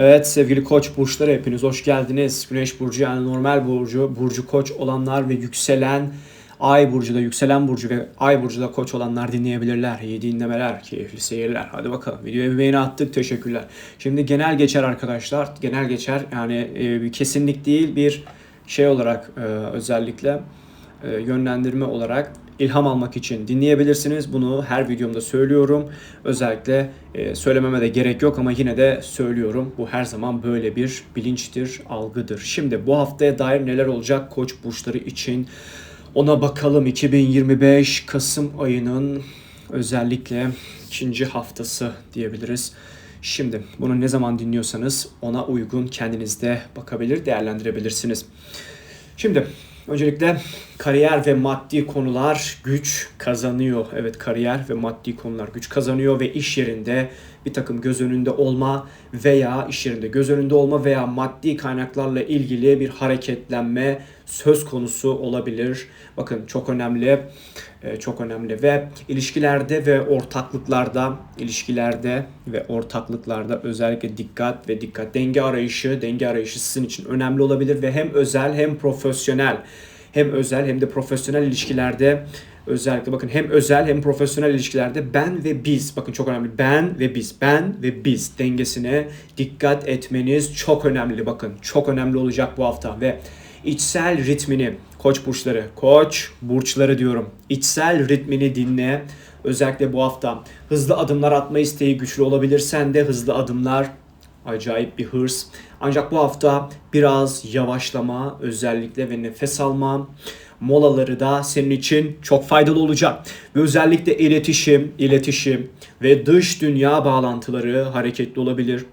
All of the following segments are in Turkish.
Evet sevgili koç burçları hepiniz hoş geldiniz. Güneş burcu yani normal burcu, burcu koç olanlar ve yükselen ay burcu da yükselen burcu ve ay burcu da koç olanlar dinleyebilirler. İyi dinlemeler, keyifli seyirler. Hadi bakalım videoya bir beğeni attık teşekkürler. Şimdi genel geçer arkadaşlar. Genel geçer yani e, bir kesinlik değil bir şey olarak e, özellikle e, yönlendirme olarak ilham almak için dinleyebilirsiniz. Bunu her videomda söylüyorum. Özellikle e, söylememe de gerek yok ama yine de söylüyorum. Bu her zaman böyle bir bilinçtir, algıdır. Şimdi bu haftaya dair neler olacak koç burçları için? Ona bakalım 2025 Kasım ayının özellikle ikinci haftası diyebiliriz. Şimdi bunu ne zaman dinliyorsanız ona uygun kendinizde bakabilir, değerlendirebilirsiniz. Şimdi öncelikle kariyer ve maddi konular güç kazanıyor. Evet kariyer ve maddi konular güç kazanıyor ve iş yerinde bir takım göz önünde olma veya iş yerinde göz önünde olma veya maddi kaynaklarla ilgili bir hareketlenme söz konusu olabilir. Bakın çok önemli, e, çok önemli ve ilişkilerde ve ortaklıklarda, ilişkilerde ve ortaklıklarda özellikle dikkat ve dikkat denge arayışı, denge arayışı sizin için önemli olabilir ve hem özel hem profesyonel hem özel hem de profesyonel ilişkilerde özellikle bakın hem özel hem profesyonel ilişkilerde ben ve biz bakın çok önemli ben ve biz ben ve biz dengesine dikkat etmeniz çok önemli bakın çok önemli olacak bu hafta ve içsel ritmini koç burçları koç burçları diyorum içsel ritmini dinle. Özellikle bu hafta hızlı adımlar atma isteği güçlü olabilir sen de hızlı adımlar acayip bir hırs. Ancak bu hafta biraz yavaşlama özellikle ve nefes alma molaları da senin için çok faydalı olacak. Ve özellikle iletişim, iletişim ve dış dünya bağlantıları hareketli olabilir.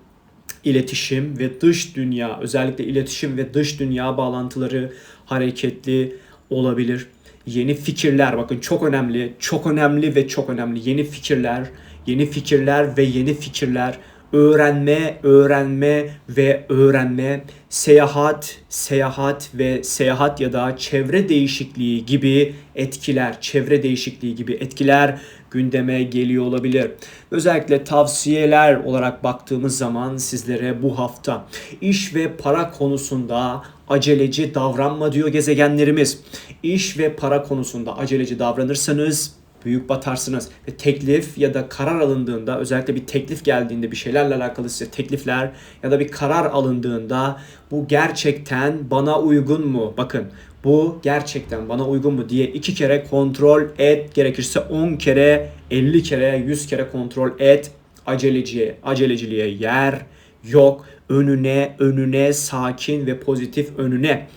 İletişim ve dış dünya, özellikle iletişim ve dış dünya bağlantıları hareketli olabilir. Yeni fikirler bakın çok önemli, çok önemli ve çok önemli. Yeni fikirler, yeni fikirler ve yeni fikirler öğrenme, öğrenme ve öğrenme, seyahat, seyahat ve seyahat ya da çevre değişikliği gibi etkiler, çevre değişikliği gibi etkiler gündeme geliyor olabilir. Özellikle tavsiyeler olarak baktığımız zaman sizlere bu hafta iş ve para konusunda aceleci davranma diyor gezegenlerimiz. İş ve para konusunda aceleci davranırsanız büyük batarsınız. Ve teklif ya da karar alındığında özellikle bir teklif geldiğinde bir şeylerle alakalı size teklifler ya da bir karar alındığında bu gerçekten bana uygun mu? Bakın bu gerçekten bana uygun mu diye iki kere kontrol et. Gerekirse 10 kere, 50 kere, 100 kere kontrol et. Aceleciye, aceleciliğe yer yok. Önüne, önüne, sakin ve pozitif önüne.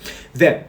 Ve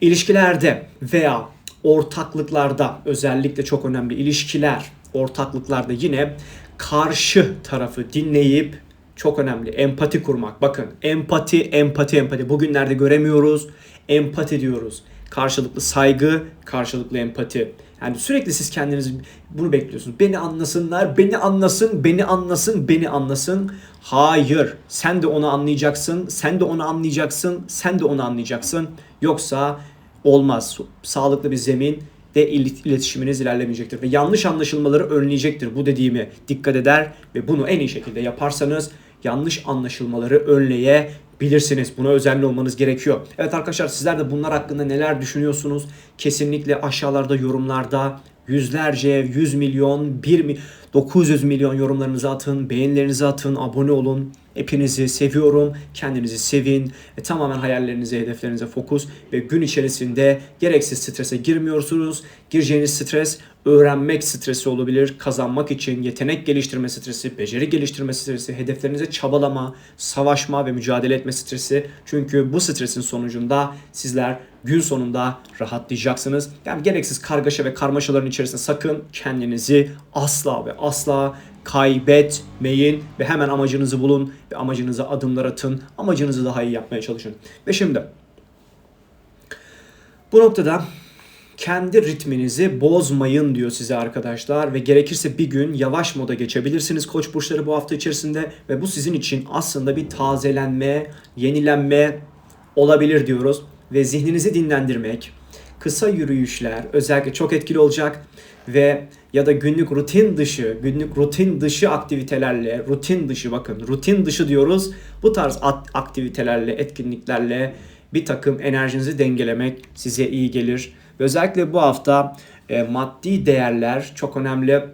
ilişkilerde veya ortaklıklarda özellikle çok önemli ilişkiler, ortaklıklarda yine karşı tarafı dinleyip çok önemli empati kurmak. Bakın empati, empati, empati. Bugünlerde göremiyoruz. Empati diyoruz. Karşılıklı saygı, karşılıklı empati. Yani sürekli siz kendiniz bunu bekliyorsunuz. Beni anlasınlar, beni anlasın, beni anlasın, beni anlasın. Hayır. Sen de onu anlayacaksın, sen de onu anlayacaksın, sen de onu anlayacaksın. Yoksa olmaz. Sağlıklı bir zemin de iletişiminiz ilerlemeyecektir ve yanlış anlaşılmaları önleyecektir. Bu dediğimi dikkat eder ve bunu en iyi şekilde yaparsanız yanlış anlaşılmaları önleyebilirsiniz. Buna özenli olmanız gerekiyor. Evet arkadaşlar sizler de bunlar hakkında neler düşünüyorsunuz? Kesinlikle aşağılarda yorumlarda yüzlerce, 100 milyon, 1 mi 900 milyon yorumlarınızı atın, beğenilerinizi atın, abone olun. Hepinizi seviyorum. Kendinizi sevin. Ve tamamen hayallerinize, hedeflerinize fokus. Ve gün içerisinde gereksiz strese girmiyorsunuz. Gireceğiniz stres öğrenmek stresi olabilir. Kazanmak için yetenek geliştirme stresi, beceri geliştirme stresi, hedeflerinize çabalama, savaşma ve mücadele etme stresi. Çünkü bu stresin sonucunda sizler gün sonunda rahatlayacaksınız. Yani gereksiz kargaşa ve karmaşaların içerisinde sakın kendinizi asla ve asla kaybetmeyin ve hemen amacınızı bulun ve amacınıza adımlar atın. Amacınızı daha iyi yapmaya çalışın. Ve şimdi bu noktada kendi ritminizi bozmayın diyor size arkadaşlar ve gerekirse bir gün yavaş moda geçebilirsiniz koç burçları bu hafta içerisinde ve bu sizin için aslında bir tazelenme, yenilenme olabilir diyoruz ve zihninizi dinlendirmek, kısa yürüyüşler özellikle çok etkili olacak ve ya da günlük rutin dışı, günlük rutin dışı aktivitelerle, rutin dışı bakın, rutin dışı diyoruz. Bu tarz aktivitelerle, etkinliklerle bir takım enerjinizi dengelemek size iyi gelir. Ve özellikle bu hafta e, maddi değerler çok önemli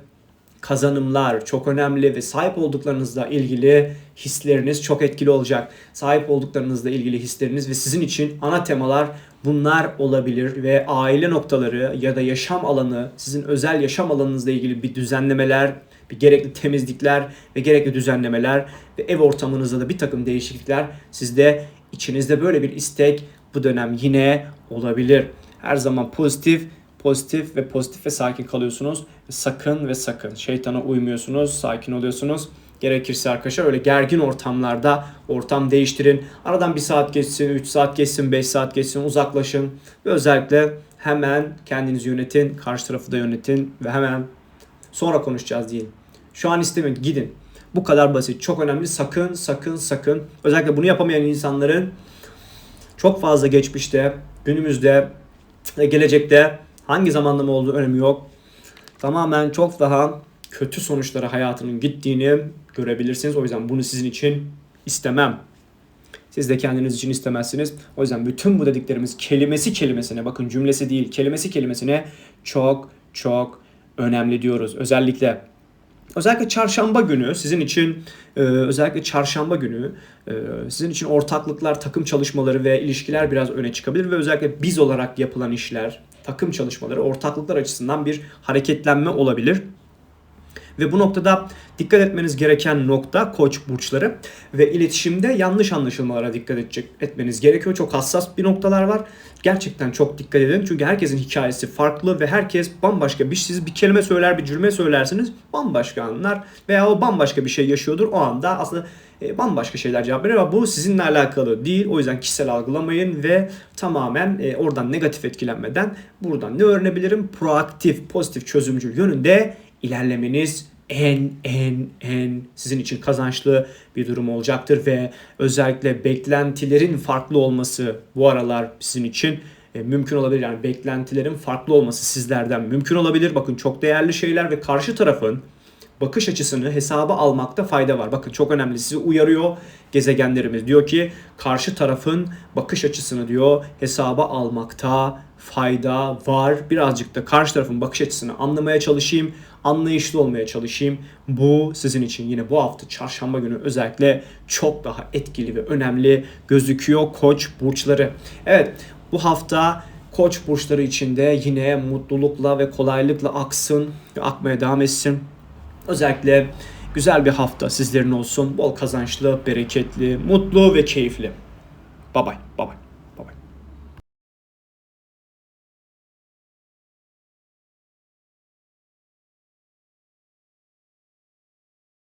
kazanımlar çok önemli ve sahip olduklarınızla ilgili hisleriniz çok etkili olacak. Sahip olduklarınızla ilgili hisleriniz ve sizin için ana temalar bunlar olabilir ve aile noktaları ya da yaşam alanı, sizin özel yaşam alanınızla ilgili bir düzenlemeler, bir gerekli temizlikler ve gerekli düzenlemeler ve ev ortamınızda da bir takım değişiklikler sizde içinizde böyle bir istek bu dönem yine olabilir. Her zaman pozitif pozitif ve pozitif ve sakin kalıyorsunuz. Sakın ve sakın şeytana uymuyorsunuz, sakin oluyorsunuz. Gerekirse arkadaşlar öyle gergin ortamlarda ortam değiştirin. Aradan bir saat geçsin, 3 saat geçsin, 5 saat geçsin uzaklaşın. Ve özellikle hemen kendinizi yönetin, karşı tarafı da yönetin ve hemen sonra konuşacağız deyin. Şu an istemiyorum gidin. Bu kadar basit. Çok önemli. Sakın, sakın, sakın. Özellikle bunu yapamayan insanların çok fazla geçmişte, günümüzde gelecekte hangi zamanlama olduğu önemi yok. Tamamen çok daha kötü sonuçlara hayatının gittiğini görebilirsiniz. O yüzden bunu sizin için istemem. Siz de kendiniz için istemezsiniz. O yüzden bütün bu dediklerimiz kelimesi kelimesine bakın cümlesi değil kelimesi kelimesine çok çok önemli diyoruz. Özellikle Özellikle çarşamba günü sizin için e, özellikle çarşamba günü e, sizin için ortaklıklar, takım çalışmaları ve ilişkiler biraz öne çıkabilir ve özellikle biz olarak yapılan işler, takım çalışmaları, ortaklıklar açısından bir hareketlenme olabilir. Ve bu noktada dikkat etmeniz gereken nokta koç burçları ve iletişimde yanlış anlaşılmalara dikkat edecek etmeniz gerekiyor. Çok hassas bir noktalar var. Gerçekten çok dikkat edin. Çünkü herkesin hikayesi farklı ve herkes bambaşka bir siz bir kelime söyler, bir cümle söylersiniz bambaşka anlar veya o bambaşka bir şey yaşıyordur. O anda aslında e, bambaşka şeyler cevap verir ama bu sizinle alakalı değil. O yüzden kişisel algılamayın ve tamamen e, oradan negatif etkilenmeden buradan ne öğrenebilirim? Proaktif, pozitif çözümcül yönünde ilerlemeniz en en en sizin için kazançlı bir durum olacaktır ve özellikle beklentilerin farklı olması bu aralar sizin için e, mümkün olabilir. Yani beklentilerin farklı olması sizlerden mümkün olabilir. Bakın çok değerli şeyler ve karşı tarafın bakış açısını hesaba almakta fayda var. Bakın çok önemli sizi uyarıyor gezegenlerimiz. Diyor ki karşı tarafın bakış açısını diyor hesaba almakta fayda var. Birazcık da karşı tarafın bakış açısını anlamaya çalışayım. Anlayışlı olmaya çalışayım. Bu sizin için yine bu hafta çarşamba günü özellikle çok daha etkili ve önemli gözüküyor koç burçları. Evet bu hafta koç burçları içinde yine mutlulukla ve kolaylıkla aksın, akmaya devam etsin. Özellikle güzel bir hafta sizlerin olsun. Bol kazançlı, bereketli, mutlu ve keyifli. Bye bye. Bye bye.